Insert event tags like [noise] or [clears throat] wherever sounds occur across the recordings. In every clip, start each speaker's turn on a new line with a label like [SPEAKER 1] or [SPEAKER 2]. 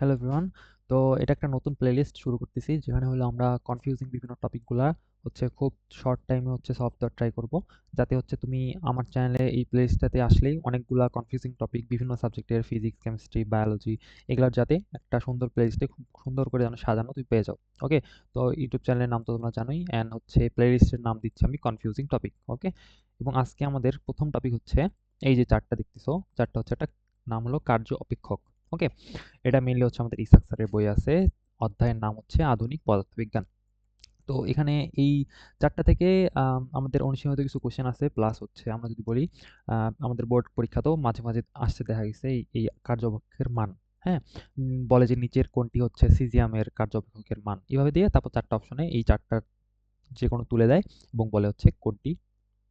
[SPEAKER 1] Hello everyone তো এটা একটা নতুন প্লেলিস্ট শুরু করতেছি, যেখানে হলো আমরা কনফিউজিং বিভিন্ন টপিকগুলা হচ্ছে খুব শর্ট টাইমে হচ্ছে দেওয়ার ট্রাই করব। যাতে হচ্ছে তুমি আমার চ্যানেলে এই প্লেলিস্টটাতে আসলেই অনেকগুলা কনফিউজিং টপিক বিভিন্ন সাবজেক্টের ফিজিক্স কেমিস্ট্রি বায়োলজি এগুলোর যাতে একটা সুন্দর প্লেলিস্টে খুব সুন্দর করে যেন সাজানো তুমি পেয়ে যাও। ওকে তো ইউটিউব চ্যানেলের নাম তো তোমরা জানোই অ্যান্ড হচ্ছে প্লেলিস্টের নাম দিচ্ছি আমি কনফিউজিং টপিক ওকে এবং আজকে আমাদের প্রথম টপিক হচ্ছে, এই যে চারটা দেখতেছো চারটা হচ্ছে একটা নাম হলো কার্য অপেক্ষক। ওকে এটা মেনলি হচ্ছে আমাদের ইসাক স্যারের বই আছে। অধ্যায়ের নাম হচ্ছে আধুনিক পদার্থবিজ্ঞান। তো এখানে এই চারটা থেকে আমাদের অনুসীমিত কিছু কোশ্চেন আছে। প্লাস হচ্ছে আমরা যদি বলি আমাদের বোর্ড পরীক্ষাতেও মাঝে মাঝে আসতে দেখা গেছে এই কার্যপক্ষের মান। হ্যাঁ? বলে যে নিচের কোনটি হচ্ছে সিজিয়ামের কার্যপক্ষের মান। এভাবে দিয়ে তারপর চারটা অপশনে এই চারটা যে কোনো তুলে দেয় এবং বলে হচ্ছে কোনটি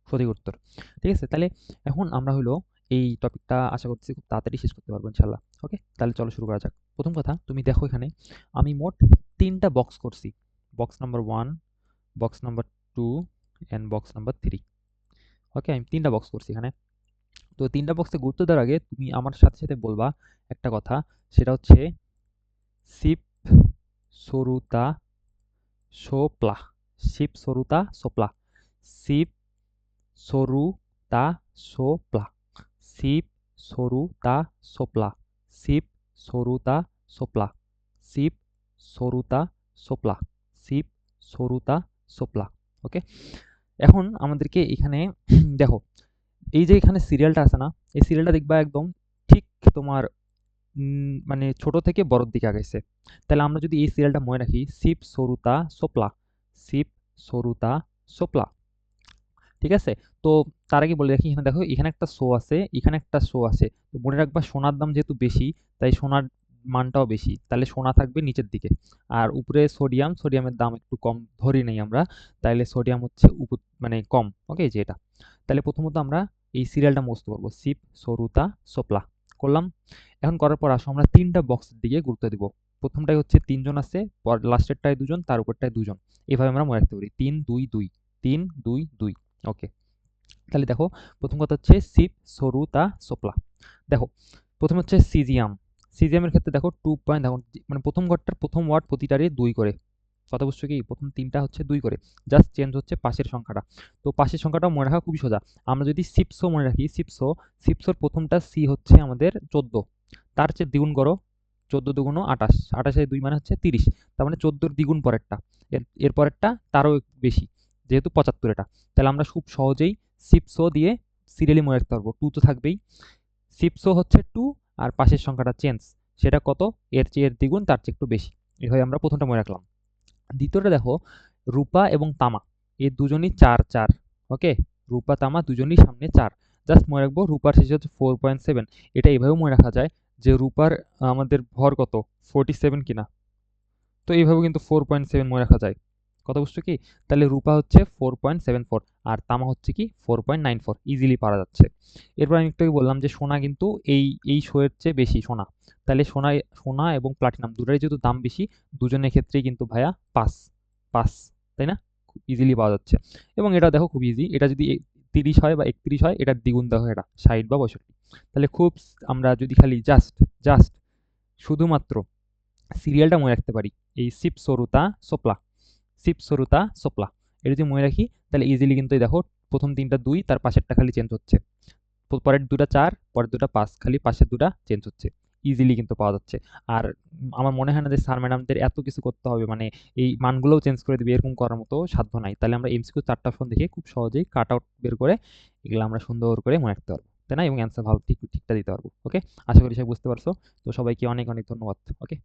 [SPEAKER 1] সঠিক উত্তর। ঠিক আছে? তাহলে এখন আমরা হলো এই টপিকটা আশা করছি খুব তাড়াতাড়ি শেষ করতে পারব ইনশাল্লাহ ওকে তাহলে চলো শুরু করা যাক। প্রথম কথা, তুমি দেখো এখানে, আমি মোট তিনটা বক্স করছি। Box number one box number two and box number three okay আমি তিনটা বক্স করছি এখানে। তো তিনটা বক্সে গুরুত্ব দেওয়ার আগে তুমি আমার সাথে সাথে বলবা একটা কথা, সেটা হচ্ছে সিপ সরুতা সোপ্লা শিপ সরুতা সোপ্লা সিপ সরুতা সোপ্লা সিপ সরুতা সোপ্লা সিপ সরুতা সোপ্লা সিপ সরুতা সোপ্লা সিপ সরুতা সোপ্লা ওকে এখন আমাদেরকে এখানে, [clears throat] দেখো, এই যে এখানে সিরিয়ালটা আছে না, এই সিরিয়ালটা দেখবা একদম ঠিক তোমার মানে ছোট থেকে বড়র দিকে আগাইছে। তাহলে আমরা যদি এই সিরিয়ালটা মনে রাখি সিপ সরুতা সোপ্লা সিপ সরুতা সোপ্লা ঠিক আছে? তো তার আগে বলে রাখি, এখানে দেখো, এখানে একটা শো আছে, এখানে একটা শো আছে। তো মনে রাখবা, সোনার দাম যেহেতু বেশি, তাই সোনার মানটাও বেশি। তাহলে সোনা থাকবে নিচের দিকে। আর উপরে সোডিয়াম সোডিয়ামের দাম একটু কম, ধরি নেই আমরা। তাহলে সোডিয়াম হচ্ছে মানে কম ওকে যে এটা। তাহলে প্রথমত আমরা এই সিরিয়ালটা মুছতে পারব। সিপ সরুতা, সোপলা। করলাম। এখন করার পর আসো, আমরা তিনটা বক্সের দিকে গুরুত্ব দিব। প্রথমটাই হচ্ছে তিনজন আছে লাস্টেরটায় দুজন, তার উপরটায় দুজন। এভাবে আমরা মনে রাখতে পারি। তিন, দুই দুই। তিন, দুই দুই। ওকে তাহলে দেখো, প্রথম কথা হচ্ছে সিপ, সরুতা, সোপলা। দেখো, প্রথম হচ্ছে সিজিয়াম। সিজিএমের ক্ষেত্রে দেখো টু পয়েন্ট দেখো মানে প্রথম ঘরটার প্রথম ওয়ার্ড প্রতিটারই দুই করে। কথা বুঝছ কি? প্রথম তিনটা হচ্ছে দুই করে। জাস্ট চেঞ্জ হচ্ছে পাশের সংখ্যাটা। তো পাশের সংখ্যাটা মনে রাখা খুবই সোজা। আমরা যদি সিপসো মনে রাখি সিপসো সিপসোর প্রথমটা সি হচ্ছে আমাদের চোদ্দ। তার চেয়ে দ্বিগুণ করো, চোদ্দ দুগুণ আঠাশ। আঠাশে দুই মানে হচ্ছে তিরিশ। তার মানে চোদ্দোর দ্বিগুণ পরেরটা। এর এর পরেরটা তারও বেশি। যেহেতু পঁচাত্তর এটা, তাহলে আমরা খুব সহজেই সিপসো দিয়ে সিরিয়ালি মনে রাখতে পারব। টু তো থাকবেই। সিপসো হচ্ছে টু আর পাশের সংখ্যাটা চেঞ্জ সেটা কত? এর চেয়ে এর দ্বিগুণ, তার চেয়ে একটু বেশি। এভাবে আমরা প্রথমটা মনে রাখলাম। দ্বিতীয়টা দেখো, রূপা এবং তামা। এই দুজনই চার চার ওকে রূপা, তামা দুজনই সামনে চার। জাস্ট মনে রাখব, রূপার শেষে হচ্ছে ফোর পয়েন্ট সেভেন এটা এইভাবেও মনে রাখা যায় যে রূপার, আমাদের ভর কত? ফোরটি সেভেন কিনা। তো এইভাবেও কিন্তু ফোর পয়েন্ট সেভেন মনে রাখা যায়। কথা বুঝছ কি? তাহলে রূপা হচ্ছে ফোর পয়েন্ট সেভেন ফোর আর তামা হচ্ছে কি four point nine four easily পারা যাচ্ছে। এরপর আমি একটু বললাম যে সোনা কিন্তু এই এই শোয়ের চেয়ে বেশি সোনা। তাহলে সোনা সোনা এবং প্লাটিনাম দুটারই যেহেতু দাম বেশি, দুজনের ক্ষেত্রেই কিন্তু ভাইয়া পাস পাস তাই না? খুব ইজিলি পাওয়া যাচ্ছে। এবং এটা দেখো খুব ইজি এটা যদি তিরিশ হয় বা একত্রিশ হয় এটার দ্বিগুণ দেখো এটা, ষাট বা পঁয়ষট্টি। তাহলে খুব আমরা যদি খালি জাস্ট জাস্ট শুধুমাত্র সিরিয়ালটা মনে রাখতে পারি, এই সিপ সরুতা, সোপলা। সিপ সরুতা সোপলা এটা যদি মনে রাখি, তাহলে ইজিলি কিন্তু দেখো, প্রথম তিনটা দুই, তার পাশেরটা খালি চেঞ্জ হচ্ছে। পরের দুটা চার, পরের দুটা পাঁচ, খালি পাশের দুটা চেঞ্জ হচ্ছে। ইজিলি কিন্তু পাওয়া যাচ্ছে। আর আমার মনে হয় না যে স্যার ম্যাডামদের এত কিছু করতে হবে মানে এই মানগুলোও চেঞ্জ করে দেবে, এরকম করার মতো সাধ্য নাই। তাহলে আমরা এমসিকিউ চারটা ফোন দেখে খুব সহজেই কাট আউট বের করে এগুলো আমরা সুন্দর করে মনে রাখতে পারব, তাই না? এবং অ্যান্সার ভালো ঠিক, ঠিকটা দিতে পারব ওকে আশা করি সবাই বুঝতে পারছ। তো সবাইকে অনেক অনেক ধন্যবাদ ওকে